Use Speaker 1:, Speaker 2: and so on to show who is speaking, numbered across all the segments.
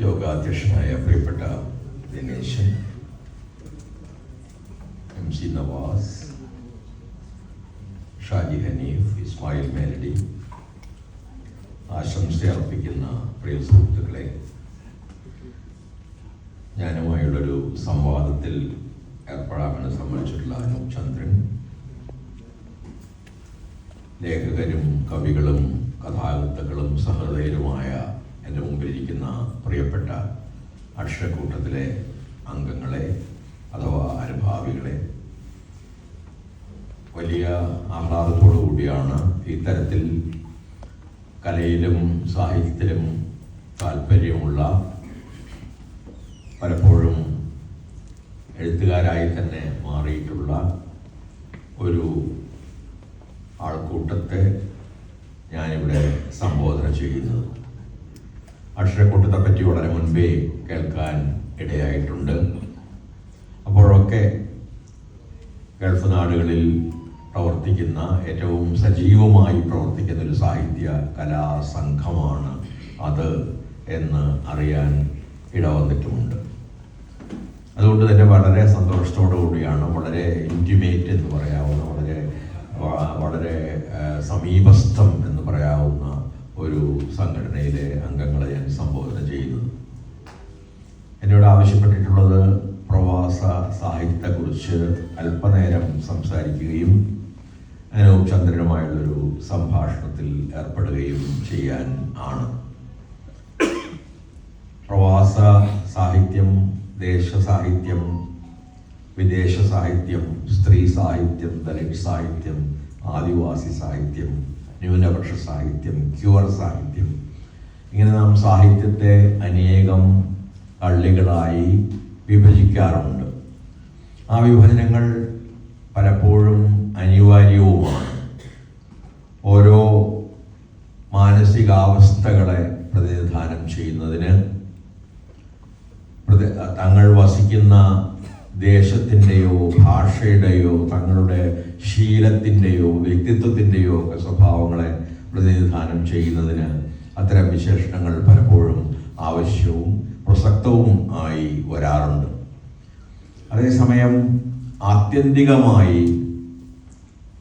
Speaker 1: യോഗാധ്യക്ഷനായ പ്രിയപ്പെട്ട Dineshan M C Navas Shaji Hanif Ismail മേലഡി ആശംസ അർപ്പിക്കുന്ന പ്രിയ സുഹൃത്തുക്കളെ ഞാനുമായുള്ളൊരു സംവാദത്തിൽ ഏർപ്പെടാമെന്ന് സമ്മതിച്ചിട്ടുള്ള അനൂപ് ചന്ദ്രൻ. ലേഖകരും കവികളും കഥാകൃത്തുക്കളും സഹൃദയരുമായ എന്റെ മുമ്പിലിരിക്കുന്ന പ്രിയപ്പെട്ട അക്ഷരക്കൂട്ടത്തിലെ അംഗങ്ങളെ അഥവാ അനുഭാവികളെ വലിയ ആഹ്ലാദത്തോടു കൂടിയാണ് ഇത്തരത്തിൽ കലയിലും സാഹിത്യത്തിലും താല്പര്യമുള്ള പലപ്പോഴും എഴുത്തുകാരായി തന്നെ മാറിയിട്ടുള്ള ഒരു ആൾക്കൂട്ടത്തെ ഞാനിവിടെ സംബോധന ചെയ്യുന്നത്. അക്ഷരക്കൂട്ടത്തെ പറ്റി വളരെ മുൻപേ കേൾക്കാൻ ഇടയായിട്ടുണ്ട്. അപ്പോഴൊക്കെ ഗൾഫ് നാടുകളിൽ പ്രവർത്തിക്കുന്ന ഏറ്റവും സജീവമായി പ്രവർത്തിക്കുന്ന ഒരു സാഹിത്യ കലാ സംഘമാണ് അത് എന്ന് അറിയാൻ ഇടവന്നിട്ടുമുണ്ട്. അതുകൊണ്ട് തന്നെ വളരെ സന്തോഷത്തോടു കൂടിയാണ് വളരെ ഇന്റിമേറ്റ് എന്ന് പറയാവുന്ന വളരെ വളരെ സമീപസ്ഥം എന്ന് പറയാവുന്ന ഒരു സംഘടനയിലെ അംഗങ്ങളെ ഞാൻ സംബോധന ചെയ്യുന്നത് എന്നോട് ആവശ്യപ്പെട്ടിട്ടുള്ളത് പ്രവാസ സാഹിത്യത്തെക്കുറിച്ച് അല്പനേരം സംസാരിക്കുകയും അനൂപ് ചന്ദ്രനുമായുള്ളൊരു സംഭാഷണത്തിൽ ഏർപ്പെടുകയും ചെയ്യാൻ ആണ്. പ്രവാസ സാഹിത്യം ദേശ സാഹിത്യം വിദേശ സാഹിത്യം സ്ത്രീ സാഹിത്യം ദലിത് സാഹിത്യം ആദിവാസി സാഹിത്യം ന്യൂനപക്ഷ സാഹിത്യം ക്യൂർ സാഹിത്യം ഇങ്ങനെ നാം സാഹിത്യത്തെ അനേകം കള്ളികളായി വിഭജിക്കാറുണ്ട്. ആ വിഭജനങ്ങൾ പലപ്പോഴും അനിവാര്യവുമാണ്. ഓരോ മാനസികാവസ്ഥകളെ പ്രതിനിധാനം ചെയ്യുന്നതിന് തങ്ങൾ വസിക്കുന്ന ദേശത്തിന്റെയോ ഭാഷയുടെയോ തങ്ങളുടെ ശീലത്തിന്റെയോ വ്യക്തിത്വത്തിന്റെയോ ഒക്കെ സ്വഭാവങ്ങളെ പ്രതിനിധാനം ചെയ്യുന്നതിന് അത്തരം വിശേഷണങ്ങൾ പലപ്പോഴും ആവശ്യവും പ്രസക്തവും ആയി വരാറുണ്ട്. അതേസമയം ആത്യന്തികമായി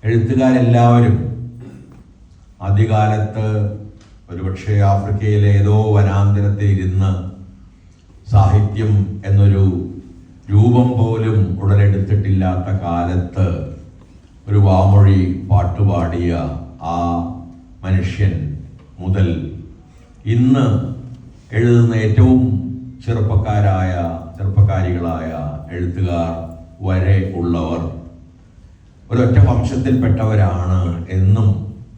Speaker 1: എഴുത്തുകാരെല്ലാവരും ആദ്യകാലത്ത് ഒരുപക്ഷെ ആഫ്രിക്കയിലെ ഏതോ വനാന്തരത്തിൽ ഇരുന്ന് സാഹിത്യം എന്നൊരു രൂപം പോലും ഉടലെടുത്തിട്ടില്ലാത്ത കാലത്ത് ഒരു വാമൊഴി പാട്ടുപാടിയ ആ മനുഷ്യൻ മുതൽ ഇന്ന് എഴുതുന്ന ഏറ്റവും ചെറുപ്പക്കാരായ ചെറുപ്പക്കാരികളായ എഴുത്തുകാർ വരെ ഉള്ളവർ ഒരൊറ്റ വംശത്തിൽപ്പെട്ടവരാണ് എന്നും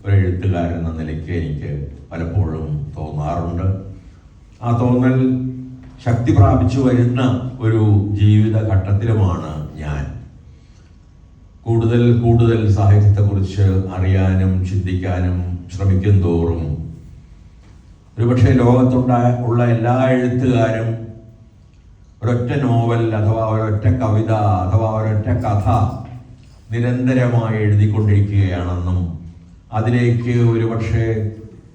Speaker 1: ഒരു എഴുത്തുകാരൻ എന്ന നിലയ്ക്ക് എനിക്ക് പലപ്പോഴും തോന്നാറുണ്ട്. ആ തോന്നൽ ശക്തി പ്രാപിച്ചു വരുന്ന ഒരു ജീവിത ഘട്ടത്തിലുമാണ് ഞാൻ. കൂടുതൽ കൂടുതൽ സാഹിത്യത്തെക്കുറിച്ച് അറിയാനും ചിന്തിക്കാനും ശ്രമിക്കും തോറും ഒരുപക്ഷെ ലോകത്തുണ്ടായ ഉള്ള എല്ലാ എഴുത്തുകാരും ഒരൊറ്റ നോവൽ അഥവാ ഒരൊറ്റ കവിത അഥവാ ഒരൊറ്റ കഥ നിരന്തരമായി എഴുതിക്കൊണ്ടിരിക്കുകയാണെന്നും അതിലേക്ക് ഒരുപക്ഷെ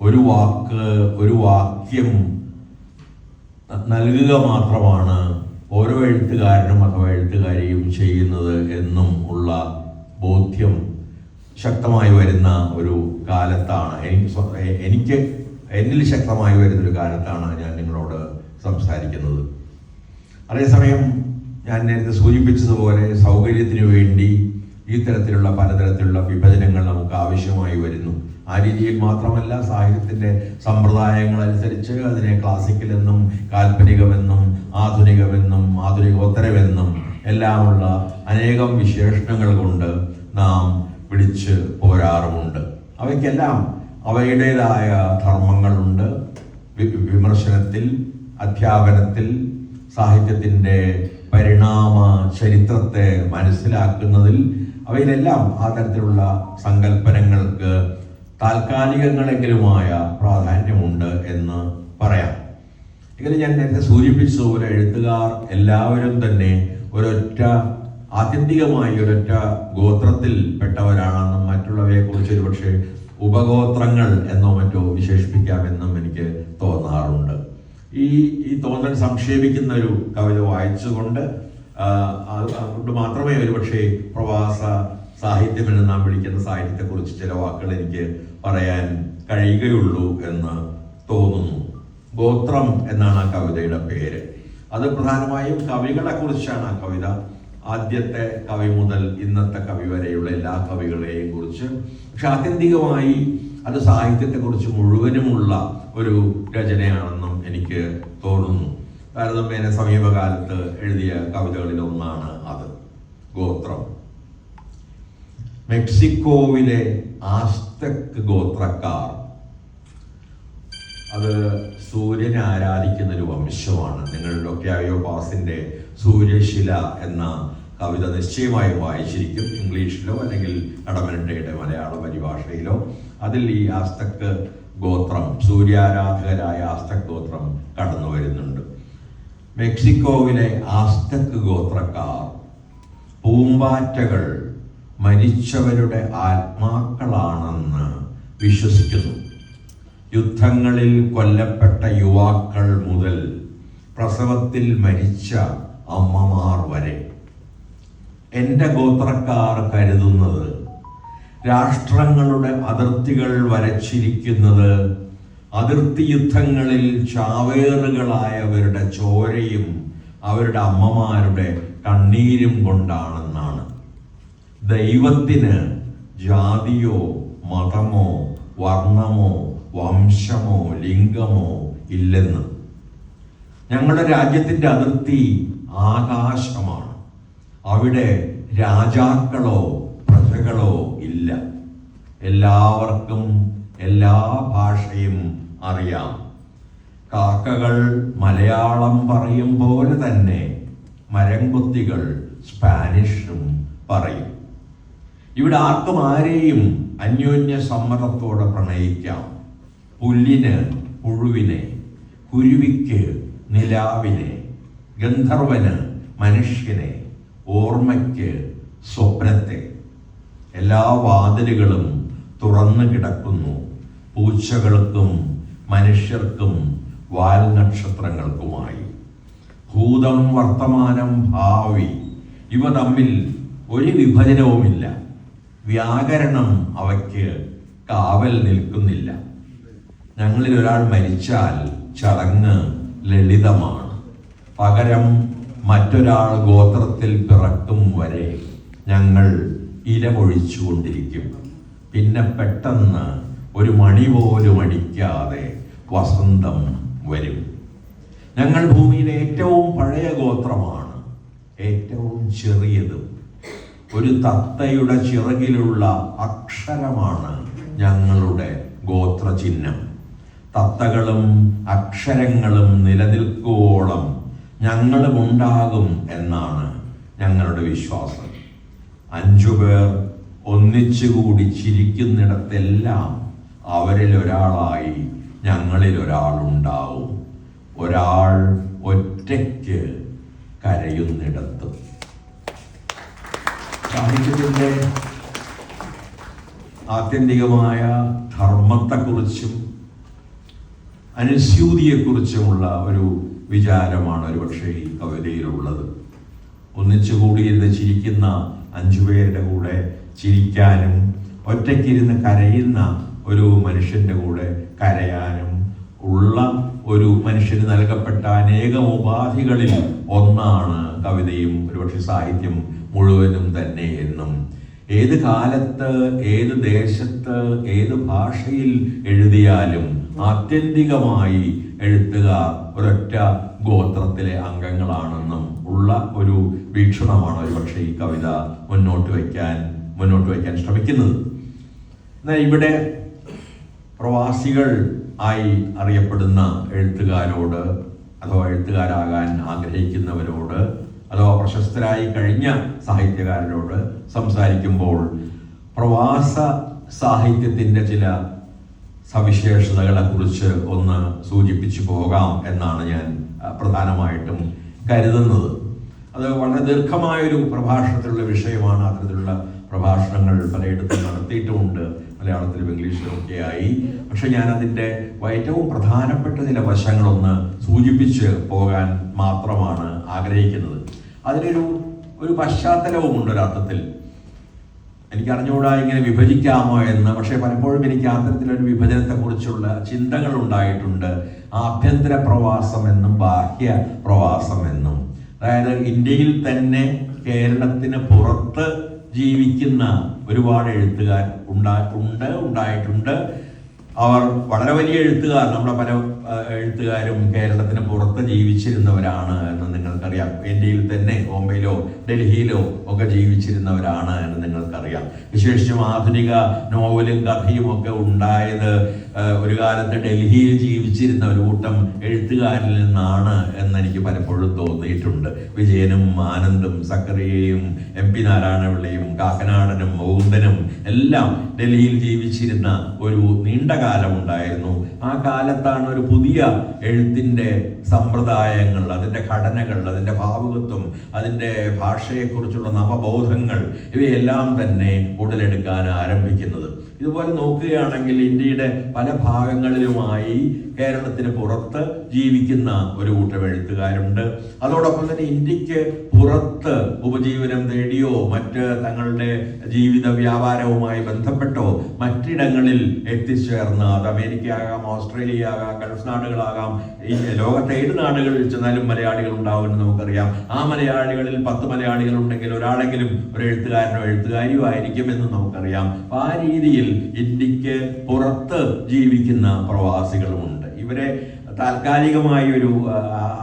Speaker 1: ഒരു വാക്ക് ഒരു വാക്യം നൽകുക മാത്രമാണ് ഓരോ എഴുത്തുകാരനും അഥവാ എഴുത്തുകാരിയും ചെയ്യുന്നത് എന്നും ഉള്ള ബോധ്യം ശക്തമായി വരുന്ന ഒരു കാലത്താണ്. എനിക്ക് എനിക്ക് എന്നിൽ ശക്തമായി വരുന്ന ഒരു കാലത്താണ് ഞാൻ നിങ്ങളോട് സംസാരിക്കുന്നത്. അതേസമയം ഞാൻ നേരത്തെ സൂചിപ്പിച്ചതുപോലെ സൗകര്യത്തിന് വേണ്ടി ഈ തരത്തിലുള്ള പലതരത്തിലുള്ള വിഭജനങ്ങൾ നമുക്ക് ആവശ്യമായി വരുന്നു. ആ രീതിയിൽ മാത്രമല്ല സാഹിത്യത്തിന്റെ സമ്പ്രദായങ്ങൾ അനുസരിച്ച് അതിനെ ക്ലാസിക്കലെന്നും കാൽപ്പനികമെന്നും ആധുനികമെന്നും ആധുനികോത്തരമെന്നും എല്ലാമുള്ള അനേകം വിശേഷണങ്ങൾ കൊണ്ട് നാം വിളിച്ച് പോരാറുമുണ്ട്. അവയ്ക്കെല്ലാം അവയുടേതായ ധർമ്മങ്ങളുണ്ട്. വിമർശനത്തിൽ അധ്യാപനത്തിൽ സാഹിത്യത്തിന്റെ പരിണാമ ചരിത്രത്തെ മനസ്സിലാക്കുന്നതിൽ അവയിലെല്ലാം ആ തരത്തിലുള്ള സങ്കല്പനങ്ങൾക്ക് താൽക്കാലികങ്ങളെങ്കിലുമായ പ്രാധാന്യമുണ്ട് എന്ന് പറയാം. ഇങ്ങനെ ഞാൻ നേരത്തെ സൂചിപ്പിച്ചതുപോലെ എഴുത്തുകാർ എല്ലാവരും തന്നെ ഒരൊറ്റ ആത്യന്തികമായി ഒരൊറ്റ ഗോത്രത്തിൽ പെട്ടവരാണെന്നും മറ്റുള്ളവയെ കുറിച്ച് ഒരുപക്ഷെ ഉപഗോത്രങ്ങൾ എന്നോ മറ്റോ വിശേഷിപ്പിക്കാമെന്നും എനിക്ക് തോന്നാറുണ്ട്. ഈ ഈ തോന്നൽ സംക്ഷേപിക്കുന്ന ഒരു കവിത വായിച്ചുകൊണ്ട് അതുകൊണ്ട് മാത്രമേ ഒരുപക്ഷെ പ്രവാസ സാഹിത്യം എന്ന് നാം വിളിക്കുന്ന സാഹിത്യത്തെക്കുറിച്ച് ചില വാക്കുകൾ എനിക്ക് പറയാൻ കഴിയുകയുള്ളൂ എന്ന് തോന്നുന്നു. ഗോത്രം എന്നാണ് ആ കവിതയുടെ പേര്. അത് പ്രധാനമായും കവികളെ കുറിച്ചാണ് ആ കവിത. ആദ്യത്തെ കവി മുതൽ ഇന്നത്തെ കവി വരെയുള്ള എല്ലാ കവികളെയും കുറിച്ച്. പക്ഷെ ആത്യന്തികമായി അത് സാഹിത്യത്തെക്കുറിച്ച് മുഴുവനുമുള്ള ഒരു രചനയാണെന്നും എനിക്ക് തോന്നുന്നു. താരതമ്യേന സമീപകാലത്ത് എഴുതിയ കവിതകളിൽ ഒന്നാണ് അത്. ഗോത്രം. മെക്സിക്കോവിലെ ആസ്തക് ഗോത്രക്കാർ അത് സൂര്യനെ ആരാധിക്കുന്ന ഒരു വംശമാണ് നിങ്ങളുടെ അയോപാസിന്റെ സൂര്യശില എന്ന കവിത നിശ്ചയമായും വായിച്ചിരിക്കും. ഇംഗ്ലീഷിലോ അല്ലെങ്കിൽ കടമനട്ടയുടെ മലയാള പരിഭാഷയിലോ. അതിൽ ഈ ആസ്തക് ഗോത്രം സൂര്യാരാധകരായ ആസ്തക് ഗോത്രം കടന്നു വരുന്നുണ്ട്. മെക്സിക്കോവിലെ ആസ്തക് ഗോത്രക്കാർ പൂമ്പാറ്റകൾ മരിച്ചവരുടെ ആത്മാക്കളാണെന്ന് വിശ്വസിക്കുന്നു. യുദ്ധങ്ങളിൽ കൊല്ലപ്പെട്ട യുവാക്കൾ മുതൽ പ്രസവത്തിൽ മരിച്ച അമ്മമാർ വരെ. എന്റെ ഗോത്രക്കാർ കരുതുന്നത് രാഷ്ട്രങ്ങളുടെ അതിർത്തികൾ വരച്ചിരിക്കുന്നത് അതിർത്തി യുദ്ധങ്ങളിൽ ചാവേറുകളായവരുടെ ചോരയും അവരുടെ അമ്മമാരുടെ കണ്ണീരും കൊണ്ടാണെന്നാണ്. ദൈവത്തിന് ജാതിയോ മതമോ വർണമോ വംശമോ ലിംഗമോ ഇല്ലെന്ന്. ഞങ്ങളുടെ രാജ്യത്തിന്റെ അതിർത്തി ആകാശമാണ്. അവിടെ രാജാക്കളോ പ്രജകളോ ഇല്ല. എല്ലാവർക്കും എല്ലാ ഭാഷയും അറിയാം. കാക്കകൾ മലയാളം പറയും പോലെ തന്നെ മരംകുത്തികൾ സ്പാനിഷും പറയും. ഇവിടെ ആർക്കും ആരെയും അന്യോന്യ സമ്മതത്തോടെ പ്രണയിക്കാം. പുല്ലിന് പുഴുവിനെ കുരുവിക്ക് നിലാവിനെ ഗന്ധർവന് മനുഷ്യനെ ഓർമ്മയ്ക്ക് സ്വപ്നത്തെ. എല്ലാ വാതിലുകളും തുറന്നു കിടക്കുന്നു. പൂച്ചകൾക്കും മനുഷ്യർക്കും വാൽ വാൽനക്ഷത്രങ്ങൾക്കുമായി ഭൂതം വർത്തമാനം ഭാവി ഇവ തമ്മിൽ ഒരു വിഭജനവുമില്ല. വ്യാകരണം അവയ്ക്ക് കാവൽ നിൽക്കുന്നില്ല. ഞങ്ങളിൽ ഒരാൾ മരിച്ചാൽ ചടങ്ങ് ലളിതമാണ്. പകരം മറ്റൊരാൾ ഗോത്രത്തിൽ പിറക്കും വരെ ഞങ്ങൾ ഇലമൊഴിച്ചുകൊണ്ടിരിക്കും പിന്നെ പെട്ടെന്ന് ഒരു മണി പോലും അടിക്കാതെ വസന്തം വരും. ഞങ്ങൾ ഭൂമിയിലെ ഏറ്റവും പഴയ ഗോത്രമാണ്. ഏറ്റവും ചെറിയതും. ഒരു തത്തയുടെ ചിറകിലുള്ള അക്ഷരമാണ് ഞങ്ങളുടെ ഗോത്രചിഹ്നം. തത്തകളും അക്ഷരങ്ങളും നിലനിൽക്കുവോളം ഞങ്ങളും ഉണ്ടാകും എന്നാണ് ഞങ്ങളുടെ വിശ്വാസം. അഞ്ചു പേർ ഒന്നിച്ചുകൂടി ചിരിക്കുന്നിടത്തെല്ലാം അവരിൽ ഒരാളായി ഞങ്ങളിൽ ഒരാളുണ്ടാവും. ഒരാൾ ഒറ്റയ്ക്ക് കരയുന്നിടത്തും. സാഹിത്യത്തിന്റെ ആത്യന്തികമായ ധർമ്മത്തെക്കുറിച്ചും അനുസ്യൂതിയെക്കുറിച്ചുമുള്ള ഒരു വിചാരമാണ് ഒരുപക്ഷെ ഈ കവിതയിലുള്ളത്. ഒന്നിച്ചു ചിരിക്കുന്ന അഞ്ചുപേരുടെ കൂടെ ചിരിക്കാനും ഒറ്റയ്ക്കിരുന്ന് കരയുന്ന ഒരു മനുഷ്യന്റെ കൂടെ കരയാനും ഉള്ള ഒരു മനുഷ്യന് നൽകപ്പെട്ട അനേകം ഉപാധികളിൽ ഒന്നാണ് കവിതയും ഒരുപക്ഷെ സാഹിത്യം മുഴുവനും തന്നെ എന്നും. ഏത് കാലത്ത് ഏത് ദേശത്ത് ഏത് ഭാഷയിൽ എഴുതിയാലും ആത്യന്തികമായി എഴുത്തുകാർ ഒരൊറ്റ ഗോത്രത്തിലെ അംഗങ്ങളാണെന്നും ഉള്ള ഒരു വീക്ഷണമാണ് ഒരുപക്ഷെ ഈ കവിത മുന്നോട്ട് വയ്ക്കാൻ മുന്നോട്ട് വയ്ക്കാൻ ശ്രമിക്കുന്നത്. എന്നാൽ ഇവിടെ പ്രവാസികൾ ആയി അറിയപ്പെടുന്ന എഴുത്തുകാരോട് അഥവാ എഴുത്തുകാരാകാൻ ആഗ്രഹിക്കുന്നവരോട് അഥവാ പ്രശസ്തരായി കഴിഞ്ഞ സാഹിത്യകാരനോട് സംസാരിക്കുമ്പോൾ പ്രവാസ സാഹിത്യത്തിന്റെ ചില സവിശേഷതകളെ കുറിച്ച് ഒന്ന് സൂചിപ്പിച്ചു പോകാം എന്നാണ് ഞാൻ പ്രധാനമായിട്ടും കരുതുന്നത്. അത് വളരെ ദീർഘമായൊരു പ്രഭാഷണത്തിലുള്ള വിഷയമാണ്. അത്തരത്തിലുള്ള പ്രഭാഷണങ്ങൾ പലയിടത്തും നടത്തിയിട്ടുമുണ്ട്. മലയാളത്തിലും ഇംഗ്ലീഷിലും ആയി പക്ഷെ ഞാൻ അതിന്റെ ഏറ്റവും പ്രധാനപ്പെട്ട ചില വശങ്ങളൊന്ന് സൂചിപ്പിച്ച് പോകാൻ മാത്രമാണ് ആഗ്രഹിക്കുന്നത്. അതിനൊരു ഒരു പശ്ചാത്തലവുമുണ്ട് ഒരർത്ഥത്തിൽ. എനിക്ക് അറിഞ്ഞുകൂടാ ഇങ്ങനെ വിഭജിക്കാമോ എന്ന്. പക്ഷേ പലപ്പോഴും എനിക്ക് അത്തരത്തിലൊരു വിഭജനത്തെക്കുറിച്ചുള്ള ചിന്തകൾ ഉണ്ടായിട്ടുണ്ട് ആഭ്യന്തര പ്രവാസം എന്നും ബാഹ്യ പ്രവാസം എന്നും. അതായത് ഇന്ത്യയിൽ തന്നെ കേരളത്തിന് പുറത്ത് ജീവിക്കുന്ന ഒരുപാട് എഴുത്തുകാർ ഉണ്ടാ ഉണ്ട് ഉണ്ടായിട്ടുണ്ട്. അവർ വളരെ വലിയ എഴുത്തുകാർ നമ്മുടെ പല എഴുത്തുകാരും കേരളത്തിന് പുറത്ത് ജീവിച്ചിരുന്നവരാണ് എന്ന് നിങ്ങൾക്കറിയാം. ഇന്ത്യയിൽ തന്നെ ബോംബെയിലോ ഡൽഹിയിലോ ഒക്കെ ജീവിച്ചിരുന്നവരാണ് എന്ന് നിങ്ങൾക്കറിയാം. വിശേഷിച്ചും ആധുനിക നോവലും കഥയും ഒക്കെ ഉണ്ടായത് ഒരു കാലത്ത് ഡൽഹിയിൽ ജീവിച്ചിരുന്ന ഒരു കൂട്ടം എഴുത്തുകാരിൽ നിന്നാണ് എന്ന് എനിക്ക് പലപ്പോഴും തോന്നിയിട്ടുണ്ട്. വിജയനും ആനന്ദും സക്കറിയയും എം പി നാരായണപിള്ളയും കാക്കനാടനും മൗന്ദനും എല്ലാം ഡൽഹിയിൽ ജീവിച്ചിരുന്ന ഒരു നീണ്ട കാലം ഉണ്ടായിരുന്നു ആ കാലത്താണ് ഒരു പുതിയ എഴുത്തിന്റെ സമ്പ്രദായങ്ങൾ അതിന്റെ ഘടനകൾ അതിന്റെ ഭാവുകത്വം അതിന്റെ ഭാഷയെക്കുറിച്ചുള്ള നവബോധങ്ങൾ ഇവയെല്ലാം തന്നെ ഉടലെടുക്കാൻ ആരംഭിക്കുന്നത്. ഇതുപോലെ നോക്കുകയാണെങ്കിൽ ഇന്ത്യയുടെ പല ഭാഗങ്ങളിലുമായി കേരളത്തിന് പുറത്ത് ജീവിക്കുന്ന ഒരു കൂട്ടം എഴുത്തുകാരുണ്ട് അതോടൊപ്പം തന്നെ ഇന്ത്യയ്ക്ക് പുറത്ത് ഉപജീവനം തേടിയോ മറ്റ് തങ്ങളുടെ ജീവിത വ്യാപാരവുമായി ബന്ധപ്പെട്ടോ മറ്റിടങ്ങളിൽ എത്തിച്ചേർന്ന് അത് അമേരിക്ക ആകാം ഓസ്ട്രേലിയ ആകാം ഗൾഫ് നാടുകളാകാം ഈ ലോകത്തെ ഏത് നാടുകളിൽ ചെന്നാലും മലയാളികൾ ഉണ്ടാവുമെന്ന് നമുക്കറിയാം. ആ മലയാളികളിൽ പത്ത് മലയാളികൾ ഉണ്ടെങ്കിൽ ഒരാളെങ്കിലും ഒരു എഴുത്തുകാരനോ എഴുത്തുകാരിയോ ആയിരിക്കും എന്ന് നമുക്കറിയാം. ആ രീതിയിൽ ഇന്ത്യയ്ക്ക് പുറത്ത് ജീവിക്കുന്ന പ്രവാസികളുമുണ്ട്. ഇവരെ താൽക്കാലികമായി ഒരു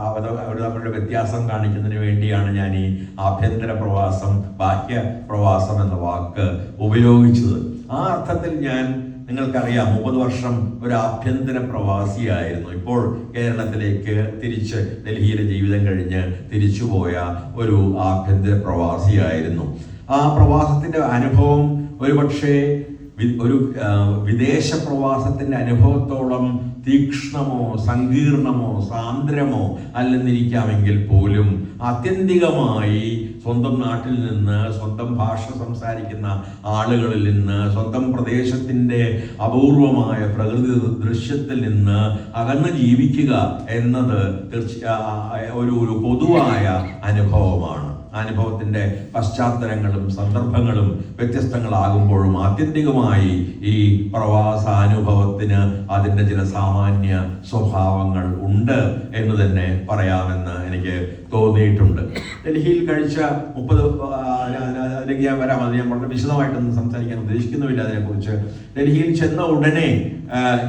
Speaker 1: അവർ തമ്മിലുള്ള വ്യത്യാസം കാണിക്കുന്നതിന് വേണ്ടിയാണ് ഞാൻ ഈ ആഭ്യന്തര പ്രവാസം ബാഹ്യ പ്രവാസം എന്ന വാക്ക് ഉപയോഗിച്ചത്. ആ അർത്ഥത്തിൽ ഞാൻ നിങ്ങൾക്കറിയാം മുപ്പത് വർഷം ഒരു ആഭ്യന്തര പ്രവാസിയായിരുന്നു. ഇപ്പോൾ കേരളത്തിലേക്ക് തിരിച്ച് ഡൽഹിയിലെ ജീവിതം കഴിഞ്ഞ് തിരിച്ചുപോയ ഒരു ആഭ്യന്തര പ്രവാസിയായിരുന്നു. ആ പ്രവാസത്തിന്റെ അനുഭവം ഒരുപക്ഷെ ഒരു വിദേശ പ്രവാസത്തിന്റെ അനുഭവത്തോളം തീക്ഷ്ണമോ സങ്കീർണമോ സാന്ദ്രമോ അല്ലെന്നിരിക്കാമെങ്കിൽ പോലും ആത്യന്തികമായി സ്വന്തം നാട്ടിൽ നിന്ന് സ്വന്തം ഭാഷ സംസാരിക്കുന്ന ആളുകളിൽ നിന്ന് സ്വന്തം പ്രദേശത്തിന്റെ അപൂർവമായ പ്രകൃതി ദൃശ്യത്തിൽ നിന്ന് അകന്ന് ജീവിക്കുക എന്നത് തീർച്ച ഒരു പൊതുവായ അനുഭവമാണ്. അനുഭവത്തിന്റെ പശ്ചാത്തലങ്ങളും സന്ദർഭങ്ങളും വ്യത്യസ്തങ്ങളാകുമ്പോഴും ആത്യന്തികമായി ഈ പ്രവാസാനുഭവത്തിന് അതിന്റെ ചില സാമാന്യ സ്വഭാവങ്ങൾ ഉണ്ട് എന്ന് തന്നെ പറയാമെന്ന് എനിക്ക് തോന്നിയിട്ടുണ്ട്. ഡൽഹിയിൽ കഴിച്ച മുപ്പത് അതിലേക്ക് ഞാൻ വരാം. അത് ഞാൻ വളരെ വിശദമായിട്ടൊന്നും സംസാരിക്കാൻ ഉദ്ദേശിക്കുന്നുമില്ല അതിനെക്കുറിച്ച്. ഡൽഹിയിൽ ചെന്ന ഉടനെ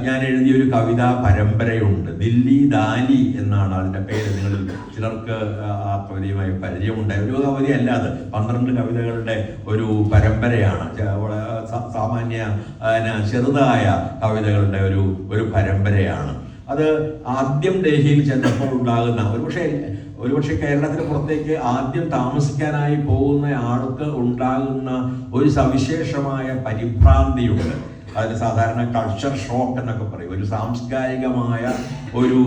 Speaker 1: ഞാൻ എഴുതിയ ഒരു കവിതാ പരമ്പരയുണ്ട്. ദില്ലി ദാലി എന്നാണ് അതിന്റെ പേര്. നിങ്ങളിൽ ചിലർക്ക് ആ കവിതയുമായി പരിചയമുണ്ടായി. ഒരു അല്ല അത് പന്ത്രണ്ട് കവിതകളുടെ ഒരു പരമ്പരയാണ്. സാമാന്യ ചെറുതായ കവിതകളുടെ ഒരു ഒരു പരമ്പരയാണ്. അത് ആദ്യം ഡൽഹിയിൽ ചെന്നപ്പോൾ ഉണ്ടാകുന്ന ഒരുപക്ഷെ ഒരുപക്ഷെ കേരളത്തിന് പുറത്തേക്ക് ആദ്യം താമസിക്കാനായി പോകുന്ന ആൾക്ക് ഉണ്ടാകുന്ന ഒരു സവിശേഷമായ പരിഭ്രാന്തിയുണ്ട്. അതിന് സാധാരണ കൾച്ചർ ഷോക്ക് എന്നൊക്കെ പറയും. ഒരു സാംസ്കാരികമായ ഒരു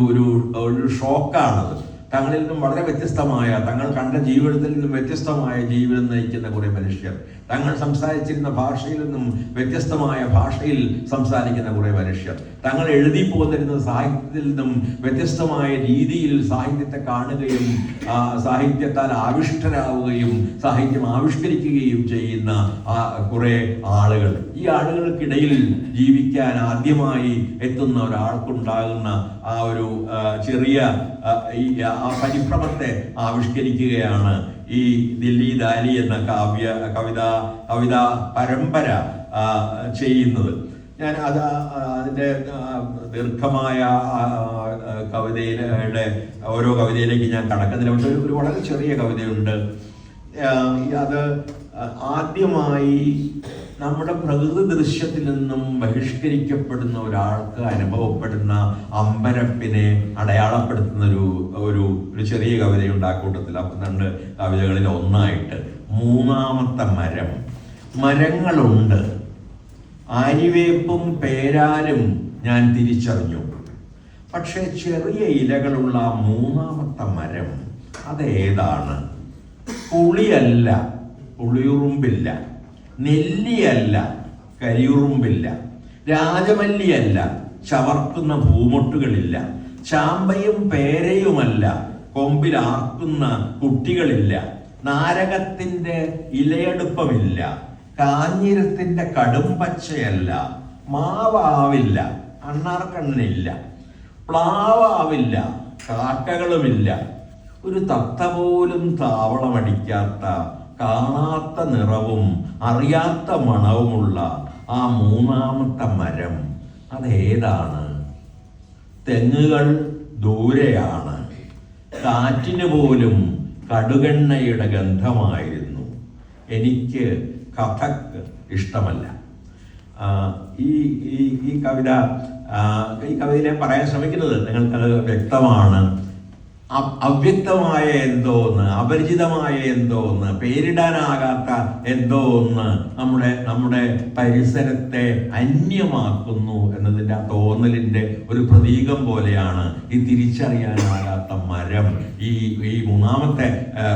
Speaker 1: ഒരു ഷോക്കാണത് തങ്ങളിൽ നിന്നും വളരെ വ്യത്യസ്തമായ തങ്ങൾ കണ്ട ജീവിതത്തിൽ നിന്നും വ്യത്യസ്തമായ ജീവിതം നയിക്കുന്ന കുറെ മനുഷ്യർ. തങ്ങൾ സംസാരിച്ചിരുന്ന ഭാഷയിൽ നിന്നും വ്യത്യസ്തമായ ഭാഷയിൽ സംസാരിക്കുന്ന കുറെ മനുഷ്യർ. തങ്ങൾ എഴുതി പോന്നിരുന്ന സാഹിത്യത്തിൽ നിന്നും വ്യത്യസ്തമായ രീതിയിൽ സാഹിത്യത്തെ കാണുകയും സാഹിത്യത്താൽ ആവിഷ്ടരാവുകയും സാഹിത്യം ആവിഷ്കരിക്കുകയും ചെയ്യുന്ന കുറെ ആളുകൾ. ഈ ആളുകൾക്കിടയിൽ ജീവിക്കാൻ ആദ്യമായി എത്തുന്ന ഒരാൾക്കുണ്ടാകുന്ന ആ ഒരു ചെറിയ പരിഭ്രമത്തെ ആവിഷ്കരിക്കുകയാണ് ഈ ദില്ലി ദാലി എന്ന കാവ്യ കവിത കവിതാ പരമ്പര ചെയ്യുന്നത്. ഞാൻ അത് അതിന്റെ ദീർഘമായ കവിതയിലെ ഓരോ കവിതയിലേക്ക് ഞാൻ കടക്കുന്നില്ല. പക്ഷേ ഒരു- വളരെ ചെറിയ കവിതയുണ്ട്. അത് ആദ്യമായി നമ്മുടെ പ്രകൃതി ദൃശ്യത്തിൽ നിന്നും ബഹിഷ്കരിക്കപ്പെടുന്ന ഒരാൾക്ക് അനുഭവപ്പെടുന്ന അമ്പരപ്പിനെ അടയാളപ്പെടുത്തുന്ന ഒരു ഒരു ഒരു ചെറിയ കവിതയുണ്ട് ആ കൂട്ടത്തിൽ. പന്ത്രണ്ട് കവിതകളിൽ ഒന്നായിട്ട് മൂന്നാമത്തെ മരം. മരങ്ങളുണ്ട്. ആര്യവേപ്പും പേരാലും ഞാൻ തിരിച്ചറിഞ്ഞു. പക്ഷേ ചെറിയ ഇലകളുള്ള മൂന്നാമത്തെ മരം അതേതാണ്? പുളിയല്ല. പുളിയുറുമ്പില്ല. നെല്ലിയല്ല കരിയുറുമ്പില്ല. രാജമല്ലിയല്ല ചവർക്കുന്ന പൂമൊട്ടുകളില്ല. ചാമ്പയും പേരയുമല്ല കൊമ്പിൽ ആർക്കുന്ന കുട്ടികളില്ല. നാരകത്തിന്റെ ഇലയെടുപ്പമില്ല. കാഞ്ഞിരത്തിന്റെ കടും പച്ചയല്ല. മാവാവില്ല അണ്ണാർക്കണ്ണനില്ല. പ്ലാവാവില്ല കാക്കകളുമില്ല. ഒരു തത്ത പോലും താവളമടിക്കാത്ത കാണാത്ത നിറവും അറിയാത്ത മണവുമുള്ള ആ മൂന്നാമത്തെ മരം അതേതാണ്? തെങ്ങുകൾ ദൂരെയാണ്. കാറ്റിന് പോലും കടുകെണ്ണയുടെ ഗന്ധമായിരുന്നു. എനിക്ക് കഥക് ഇഷ്ടമല്ല. ഈ ഈ കവിത ഈ കവിതയിലെ പറയാൻ ശ്രമിക്കുന്നത് നിങ്ങൾക്കത് വ്യക്തമാണ്. അവ്യക്തമായ എന്തോ ഒന്ന് അപരിചിതമായ എന്തോ ഒന്ന് പേരിടാനാകാത്ത എന്തോ ഒന്ന് നമ്മുടെ നമ്മുടെ പരിസരത്തെ അന്യമാക്കുന്നു എന്നതിന്റെ ആ തോന്നലിന്റെ ഒരു പ്രതീകം പോലെയാണ് ഈ തിരിച്ചറിയാനാകാത്ത മരം. ഈ ഈ മൂന്നാമത്തെ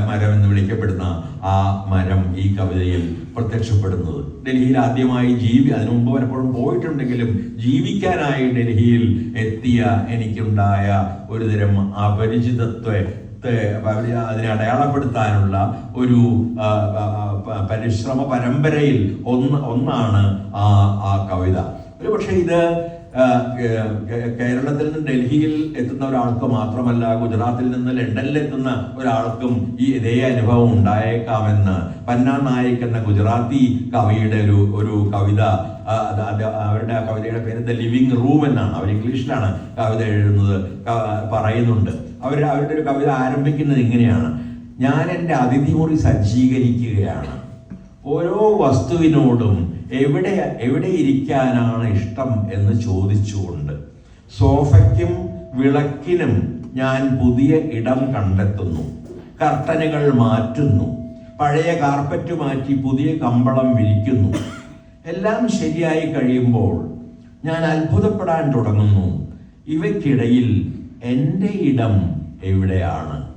Speaker 1: മരം എന്ന് വിളിക്കപ്പെടുന്ന ആ മരം ഈ കവിതയിൽ പ്രത്യക്ഷപ്പെടുന്നത്. ഡൽഹിയിൽ ആദ്യമായി ജീവി അതിനു മുമ്പ് പലപ്പോഴും പോയിട്ടുണ്ടെങ്കിലും ജീവിക്കാനായി ഡൽഹിയിൽ എത്തിയ എനിക്കുണ്ടായ ഒരുതരം അപരിചിതത്വ അതിനെ അടയാളപ്പെടുത്താനുള്ള ഒരു പരിശ്രമ പരമ്പരയിൽ ഒന്ന് ഒന്നാണ് ആ ആ കവിത. ഒരു പക്ഷേ ഇത് കേരളത്തിൽ നിന്ന് ഡൽഹിയിൽ എത്തുന്ന ഒരാൾക്ക് മാത്രമല്ല ഗുജറാത്തിൽ നിന്ന് ലണ്ടനിൽ എത്തുന്ന ഒരാൾക്കും ഈ ഇതേ അനുഭവം ഉണ്ടായേക്കാമെന്ന് പന്നാ നായിക് എന്ന ഗുജറാത്തി കവിയുടെ ഒരു ഒരു കവിത അവരുടെ ആ കവിതയുടെ പേര് ദ ലിവിങ് റൂം എന്നാണ്. അവർ ഇംഗ്ലീഷിലാണ് കവിത എഴുതുന്നത് പറയുന്നുണ്ട്. അവർ അവരുടെ ഒരു കവിത ആരംഭിക്കുന്നത് ഇങ്ങനെയാണ്. ഞാൻ എന്റെ അതിഥി മുറി സജ്ജീകരിക്കുകയാണ്. ഓരോ വസ്തുവിനോടും എവിടെ എവിടെ ഇരിക്കാനാണ് ഇഷ്ടം എന്ന് ചോദിച്ചുകൊണ്ട് സോഫയ്ക്കും വിളക്കിനും ഞാൻ പുതിയ ഇടം കണ്ടെത്തുന്നു. കർട്ടനുകൾ മാറ്റുന്നു. പഴയ കാർപ്പറ്റ് മാറ്റി പുതിയ കമ്പളം വിരിക്കുന്നു. എല്ലാം ശരിയായി കഴിയുമ്പോൾ ഞാൻ അത്ഭുതപ്പെടാൻ തുടങ്ങുന്നു. ഇവയ്ക്കിടയിൽ എന്റെ ഇടം എവിടെയാണ്?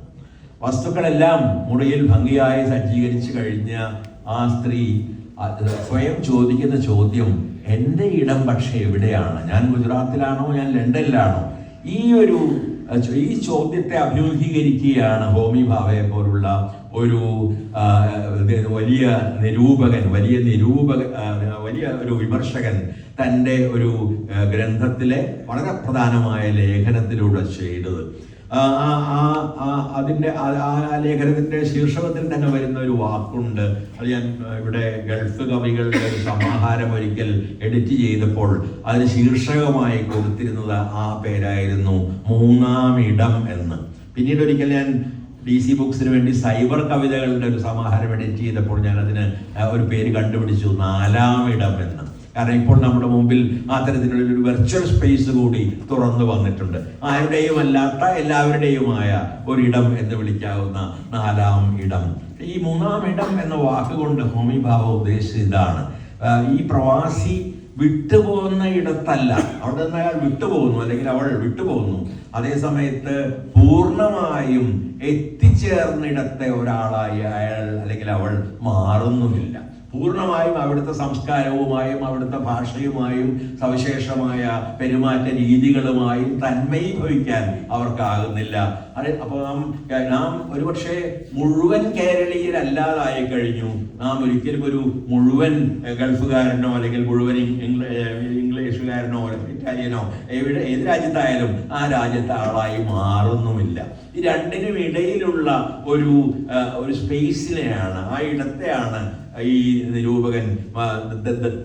Speaker 1: വസ്തുക്കളെല്ലാം മുറിയിൽ ഭംഗിയായി സജ്ജീകരിച്ചു കഴിഞ്ഞ ആ സ്ത്രീ സ്വയം ചോദിക്കുന്ന ചോദ്യം എന്റെ ഇടം പക്ഷേ എവിടെയാണ്? ഞാൻ ഗുജറാത്തിലാണോ? ഞാൻ ലണ്ടനിലാണോ? ഈ ഒരു ഈ ചോദ്യത്തെ അഭിമുഖീകരിക്കുകയാണ് ഹോമി ഭാവയെ പോലുള്ള ഒരു വലിയ നിരൂപകൻ വലിയ നിരൂപക വലിയ ഒരു വിമർശകൻ തന്റെ ഒരു ഗ്രന്ഥത്തിലെ വളരെ പ്രധാനമായ ലേഖനത്തിലൂടെ ചെയ്തത്. അതിന്റെ ആ ലേഖനത്തിന്റെ ശീർഷകത്തിൽ തന്നെ വരുന്ന ഒരു വാക്കുണ്ട്. അത് ഞാൻ ഇവിടെ ഗൾഫ് കവികളുടെ ഒരു സമാഹാരം ഒരിക്കൽ എഡിറ്റ് ചെയ്തപ്പോൾ അതിന് ശീർഷകമായി കൊടുത്തിരുന്നത് ആ പേരായിരുന്നു മൂന്നാം ഇടം എന്ന്. പിന്നീട് ഒരിക്കൽ ഞാൻ ഡി സി ബുക്സിന് വേണ്ടി സൈബർ കവിതകളുടെ ഒരു സമാഹാരം എഡിറ്റ് ചെയ്തപ്പോൾ ഞാൻ അതിന് ഒരു പേര് കണ്ടുപിടിച്ചു നാലാം ഇടം എന്ന്. കാരണം ഇപ്പോൾ നമ്മുടെ മുമ്പിൽ അത്തരത്തിലുള്ള ഒരു വെർച്വൽ സ്പേസ് കൂടി തുറന്നു വന്നിട്ടുണ്ട്. ആരുടെയും അല്ലാത്ത എല്ലാവരുടെയുമായ ഒരിടം എന്ന് വിളിക്കാവുന്ന നാലാം ഇടം. ഈ മൂന്നാം ഇടം എന്ന വാക്കുകൊണ്ട് ഹോമി ഭാവ ഉദ്ദേശിച്ചത് ഇതാണ്. ഈ പ്രവാസി വിട്ടുപോകുന്ന ഇടത്തല്ല. അവിടെ നിന്ന് അയാൾ വിട്ടുപോകുന്നു അല്ലെങ്കിൽ അവൾ വിട്ടുപോകുന്നു. അതേ സമയത്ത് പൂർണമായും എത്തിച്ചേർന്നിടത്തെ ഒരാളായി അയാൾ അല്ലെങ്കിൽ അവൾ മാറുന്നുമില്ല. പൂർണമായും അവിടുത്തെ സംസ്കാരവുമായും അവിടുത്തെ ഭാഷയുമായും സവിശേഷമായ പെരുമാറ്റ രീതികളുമായും തന്മയീഭവിക്കാൻ അവർക്കാകുന്നില്ല. അത് അപ്പോൾ നാം നാം ഒരുപക്ഷെ മുഴുവൻ കേരളീയരല്ലാതായി കഴിഞ്ഞു നാം ഒരിക്കലും ഒരു മുഴുവൻ ഗൾഫുകാരനോ അല്ലെങ്കിൽ മുഴുവൻ ഇംഗ്- ഇംഗ്ല- ഇംഗ്ലീഷുകാരനോ ഇറ്റാലിയനോ എവിടെ ഏത് രാജ്യത്തായാലും ആ രാജ്യത്തെ ആളായി മാറുന്നുമില്ല. ഈ രണ്ടിനും ഇടയിലുള്ള ഒരു ഒരു സ്പേസിനെയാണ് ആ ഇടത്തെയാണ് ഈ നിരൂപകൻ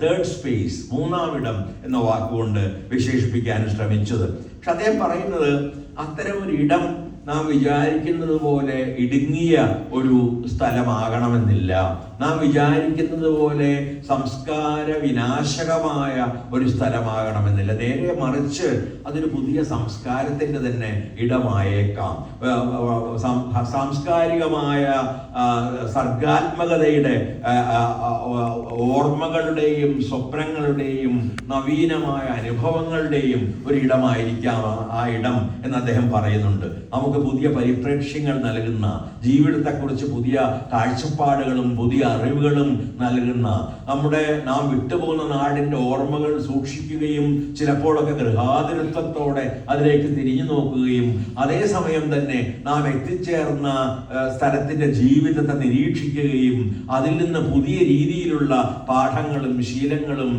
Speaker 1: തേർഡ് സ്പേസ് മൂന്നാമിടം എന്ന വാക്കുകൊണ്ട് വിശേഷിപ്പിക്കാൻ ശ്രമിച്ചത്. പക്ഷെ അദ്ദേഹം പറയുന്നത് അത്തരം ഒരു ഇടം നാം വിചാരിക്കുന്നത് പോലെ ഇടുങ്ങിയ ഒരു സ്ഥലമാകണമെന്നില്ല. നാം വിചാരിക്കുന്നത് പോലെ സംസ്കാര വിനാശകമായ ഒരു സ്ഥലമാകണമെന്നില്ല. നേരെ മറിച്ച് അതൊരു പുതിയ സംസ്കാരത്തിന്റെ തന്നെ ഇടമായേക്കാം. സാംസ്കാരികമായ സർഗാത്മകതയുടെ ഓർമ്മകളുടെയും സ്വപ്നങ്ങളുടെയും നവീനമായ അനുഭവങ്ങളുടെയും ഒരു ഇടമായിരിക്കാം ആ ഇടം എന്ന് അദ്ദേഹം പറയുന്നുണ്ട്. നമുക്ക് നമുക്ക് പുതിയ പരിപ്രേക്ഷ്യങ്ങൾ നൽകുന്ന ജീവിതത്തെക്കുറിച്ച് പുതിയ കാഴ്ചപ്പാടുകളും പുതിയ അറിവുകളും നൽകുന്ന നമ്മുടെ നാം വിട്ടുപോകുന്ന നാടിന്റെ ഓർമ്മകൾ സൂക്ഷിക്കുകയും ചിലപ്പോഴൊക്കെ ഗൃഹാതിരത്വത്തോടെ അതിലേക്ക് തിരിഞ്ഞു നോക്കുകയും അതേസമയം തന്നെ നാം എത്തിച്ചേർന്ന സ്ഥലത്തിന്റെ ജീവിതത്തെ നിരീക്ഷിക്കുകയും അതിൽ നിന്ന് പുതിയ രീതിയിലുള്ള പാഠങ്ങളും ശീലങ്ങളും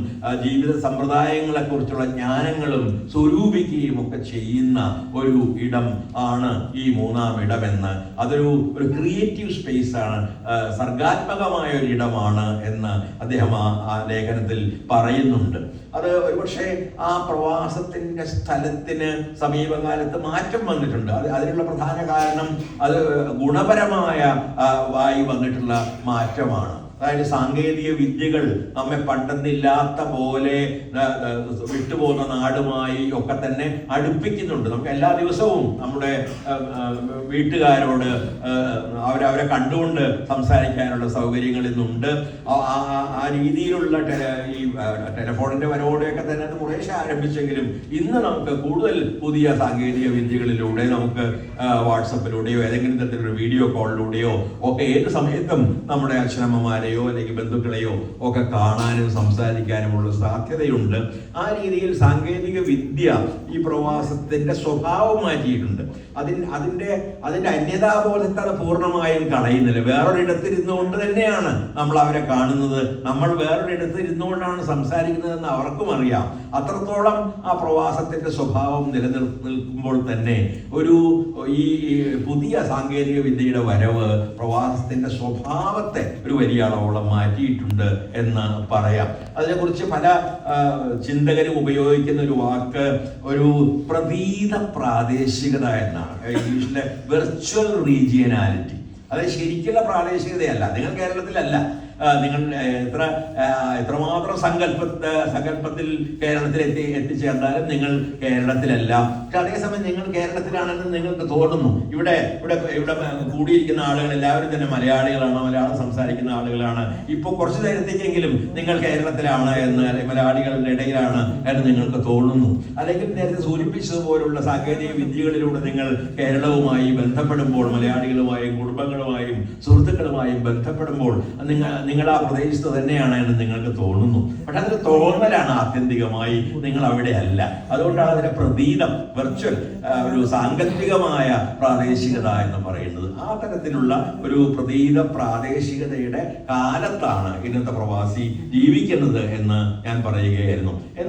Speaker 1: ജീവിത സമ്പ്രദായങ്ങളെക്കുറിച്ചുള്ള ജ്ഞാനങ്ങളും സ്വരൂപിക്കുകയും ഒക്കെ ചെയ്യുന്ന ഒരു ഇടം ആണ് ഈ മൂന്നാം ഇടമെന്ന്. അതൊരു ഒരു ക്രിയേറ്റീവ് സ്പേസ് ആണ്. ആ, സർഗാത്മകമായ ഒരു ഇടമാണ് എന്ന് അദ്ദേഹം ആ ലേഖനത്തിൽ പറയുന്നുണ്ട്. അത് ഒരുപക്ഷെ ആ പ്രവാസത്തിന്റെ സ്ഥലത്തിന് സമീപകാലത്ത് മാറ്റം വന്നിട്ടുണ്ട്. അത് അതിനുള്ള പ്രധാന കാരണം അത് ഗുണപരമായ വായി വന്നിട്ടുള്ള മാറ്റമാണ്. അതായത് സാങ്കേതിക വിദ്യകൾ നമ്മെ പണ്ടെന്നില്ലാത്ത പോലെ വിട്ടുപോകുന്ന നാടുമായി ഒക്കെ തന്നെ അടുപ്പിക്കുന്നുണ്ട്. നമുക്ക് എല്ലാ ദിവസവും നമ്മുടെ വീട്ടുകാരോട് അവരവരെ കണ്ടുകൊണ്ട് സംസാരിക്കാനുള്ള സൗകര്യങ്ങൾ ഇന്നുണ്ട്. ആ- രീതിയിലുള്ള ഈ ടെലഫോണിന്റെ വരവോടെയൊക്കെ തന്നെ അത് കുറേശ്ശെ ആരംഭിച്ചെങ്കിലും ഇന്ന് നമുക്ക് കൂടുതൽ പുതിയ സാങ്കേതിക വിദ്യകളിലൂടെ നമുക്ക് വാട്സപ്പിലൂടെയോ ഏതെങ്കിലും തരത്തിലുള്ള വീഡിയോ കോളിലൂടെയോ ഒക്കെ ഏത് സമയത്തും നമ്മുടെ അച്ഛനമ്മമാരെയോ അല്ലെങ്കിൽ ബന്ധുക്കളെയോ ഒക്കെ കാണാനും സംസാരിക്കാനുമുള്ള സാധ്യതയുണ്ട്. ആ രീതിയിൽ സാങ്കേതിക വിദ്യ ഈ പ്രവാസത്തിന്റെ സ്വഭാവം മാറ്റിയിട്ടുണ്ട്. അതിൻ അതിന്റെ അതിന്റെ അന്യതാബോധത്തെ അത് പൂർണമായും കളയുന്നില്ല വേറൊരിടത്ത് കൊണ്ട് തന്നെയാണ് നമ്മൾ അവരെ കാണുന്നത്. നമ്മൾ വേറൊരിടത്ത് ഇരുന്നുകൊണ്ടാണ് സംസാരിക്കുന്നതെന്ന് അവർക്കും അറിയാം. അത്രത്തോളം ആ പ്രവാസത്തിന്റെ സ്വഭാവം നിലനിൽക്കുമ്പോൾ തന്നെ ഒരു ഈ പുതിയ സാങ്കേതിക വിദ്യയുടെ വരവ് പ്രവാസത്തിന്റെ സ്വഭാവത്തെ ഒരു വലിയ അളവോളം മാറ്റിയിട്ടുണ്ട് എന്ന് പറയാം. അതിനെക്കുറിച്ച് പല ചിന്തകരും ഉപയോഗിക്കുന്ന ഒരു വാക്ക് ഒരു പ്രതീത പ്രാദേശികത എന്നാണ്. ഇംഗ്ലീഷിലെ വെർച്വൽ റീജിയനാലിറ്റി അത് ശരിക്കുള്ള പ്രാദേശികതയല്ല. നിങ്ങൾ കേരളത്തിലല്ല. നിങ്ങൾ എത്ര എത്രമാത്രം സങ്കല്പ സങ്കല്പത്തിൽ കേരളത്തിൽ എത്തി എത്തിച്ചേർന്നാലും നിങ്ങൾ കേരളത്തിലല്ല. പക്ഷെ അതേസമയം നിങ്ങൾ കേരളത്തിലാണെന്ന് നിങ്ങൾക്ക് തോന്നുന്നു. ഇവിടെ ഇവിടെ ഇവിടെ കൂടിയിരിക്കുന്ന ആളുകൾ എല്ലാവരും തന്നെ മലയാളികളാണ് മലയാളം സംസാരിക്കുന്ന ആളുകളാണ്. ഇപ്പോൾ കുറച്ചു നേരത്തേക്കെങ്കിലും നിങ്ങൾ കേരളത്തിലാണ് എന്ന് അല്ലെങ്കിൽ മലയാളികളുടെ ഇടയിലാണ് എന്ന് നിങ്ങൾക്ക് തോന്നുന്നു. അല്ലെങ്കിൽ നേരത്തെ സൂചിപ്പിച്ചതുപോലുള്ള സാങ്കേതിക വിദ്യകളിലൂടെ നിങ്ങൾ കേരളവുമായി ബന്ധപ്പെടുമ്പോൾ മലയാളികളുമായും കുടുംബങ്ങളുമായും സുഹൃത്തുക്കളുമായും ബന്ധപ്പെടുമ്പോൾ നിങ്ങൾ നിങ്ങൾ ആ പ്രദേശത്ത് തന്നെയാണ് എന്ന് നിങ്ങൾക്ക് തോന്നുന്നു. പക്ഷെ അതൊരു തോന്നലാണ് ആത്യന്തികമായി. നിങ്ങൾ അവിടെ അല്ല. അതുകൊണ്ടാണ് അതിന്റെ പ്രതീതം വെർച്വൽ ഒരു സാങ്കല്പികമായ പ്രാദേശികത എന്ന് പറയുന്നത്. ആ തരത്തിലുള്ള ഒരു പ്രതീത പ്രാദേശികതയുടെ കാലത്താണ് ഇന്നത്തെ പ്രവാസി ജീവിക്കുന്നത് എന്ന് ഞാൻ പറയുകയായിരുന്നു. എന്ന്